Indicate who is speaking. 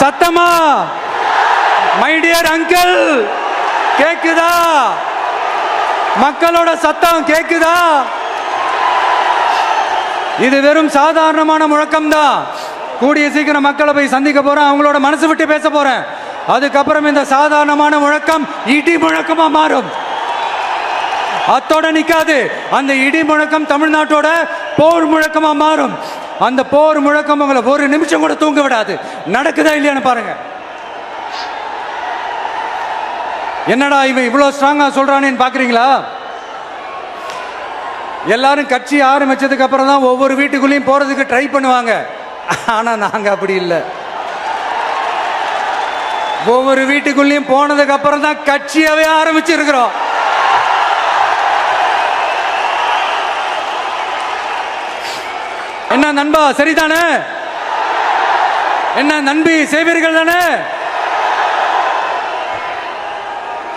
Speaker 1: சத்தமா? My dear uncle கேக்குதா? மக்களோட சத்தம் கேக்குதா? இது வெறும் சாதாரணமான முழக்கம் தான் கூடிய சீக்கிரம் மக்களை போய் சந்திக்க போறேன். அவங்களோட மனசு விட்டு பேச போறேன். அதுக்கப்புறம் இந்த சாதாரணமான முழக்கம் இடி முழக்கமா மாறும். அத்தோட நிக்காது. அந்த இடி முழக்கம் தமிழ்நாட்டோட போர் முழக்கமா மாறும். அந்த போர் முழக்கம் உங்களை ஒரு நிமிஷம் கூட தூங்க விடாது. நடக்குதா இல்லையான்னு பாருங்க. என்னடா இவன் இவ்வளோ ஸ்ட்ராங்காக சொல்கிறானேன்னு பார்க்குறீங்களா எல்லாரும் கட்சி ஆரம்பித்ததுக்கு அப்புறம் தான் ஒவ்வொரு வீட்டுக்குள்ளேயும் போகிறதுக்கு ட்ரை பண்ணுவாங்க. ஆனால் நாங்கள் அப்படி இல்லை. ஒவ்வொரு வீட்டுக்குள்ளேயும் போனதுக்கு அப்புறம் தான் கட்சியாகவே ஆரம்பிச்சிருக்கிறோம். என்ன நண்பா சரிதானே? என்ன நண்பி செய்வீர்கள் தானே?